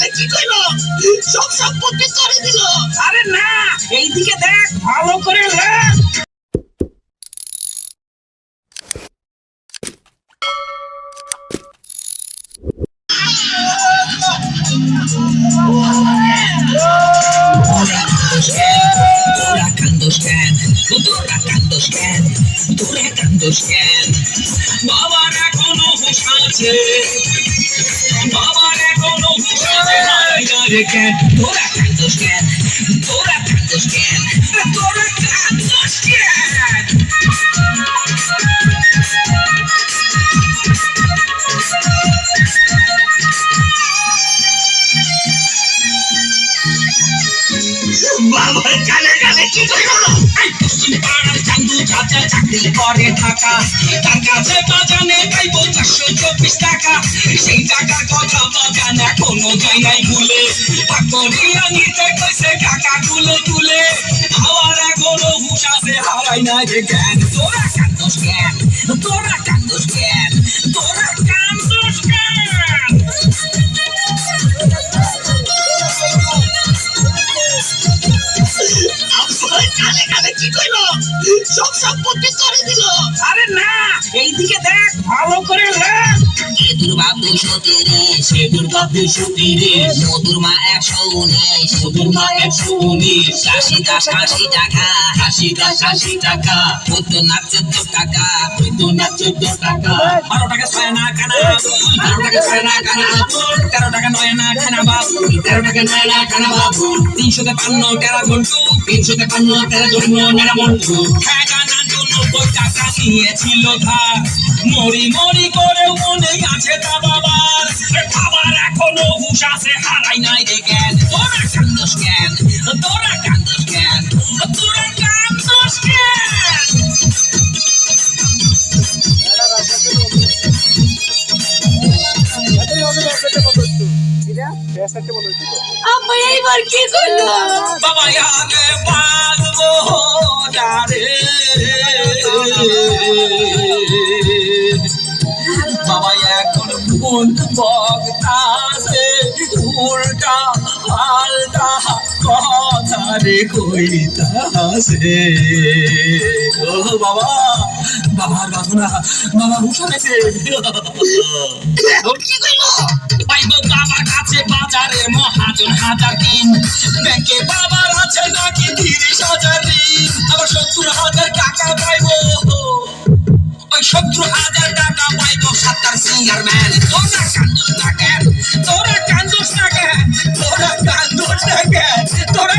কানে কি কইলো? সব সম্পত্তি করে দিল। আরে না এইদিকে দেখ ভালো করে দেখ। তোরা কান্দোস কেন বাবার এখনও হুশ আছে। বাবার এখনও হায় কেন তোরা কান্দোস কেন তোরা কান্দোস কেন তোরা কান্দোস কেন বাবার কানে কানে কি কইলো পশ্চিম পাড়ার চান্দু চাচা চাকরি করে ঢাকা তার কাছে বাজানে পাইব চারশো চব্বিশ টাকা সেই বাজান যায় নাই ভুলে করিয়া নিতে কইছে টাকা তুলে তুলে আমার এখনও হুশ আছে হারাই না যে জ্ঞান। তোরা কান্দোস জ্ঞান তোরা কান্দোস জ্ঞান তোরা কান্দোস জ্ঞান আব্বার কানে কানে কি কইলো? সব সম্পত্তি করে দিল। আরে না এইদিকে দেখ ভালো করে এ দুর্বা দুশো তিরিশ সে দুর্বা দুশো একশো উনিশ মধুর একশো উনিশ আশি দাস আশি টাকা আশি দাস আশি টাকা। চোদ্দ না চোদ্দ টাকা চোদ্দ না চোদ্দ টাকা। বারো টাকা ছয় না কানা বারো টাকা ছয় না কানা তেরো টাকা নয় না খানা বাবু, তেরো টাকা নয় না কানা বাবুল তিনশো পান্ন তেরো ঘন্টু তিনশো তেপান্ন তেরো জন্য নেড়া মন্টু নব্বই টাকা নিয়েছিল ধার। মরি মরি করে আব্বা এইবার কি করল? বাবা আগে পালবো বাবা এখন কোন বক্তাছে উল্টা পাল্টা কথা রে কইতাছে। ও বাবা বাবার বাসনা। বাবা উঠানেছে এখন কি কইব পাইব বাবার কাছে বাজারে মহাজন হাজার দিন। ব্যাংকে বাবার আছে নাকি তিরিশ হাজার দিন আবার সত্তর হাজার টাকা পাইব। ওই সত্তর হাজার টাকা পাইব সাতার সিঙ্গার ম্যান তোরা কান্দুস না কেন? তোরা কান্দুস না কেন? তোরা কান্দুস না কেন? তোরা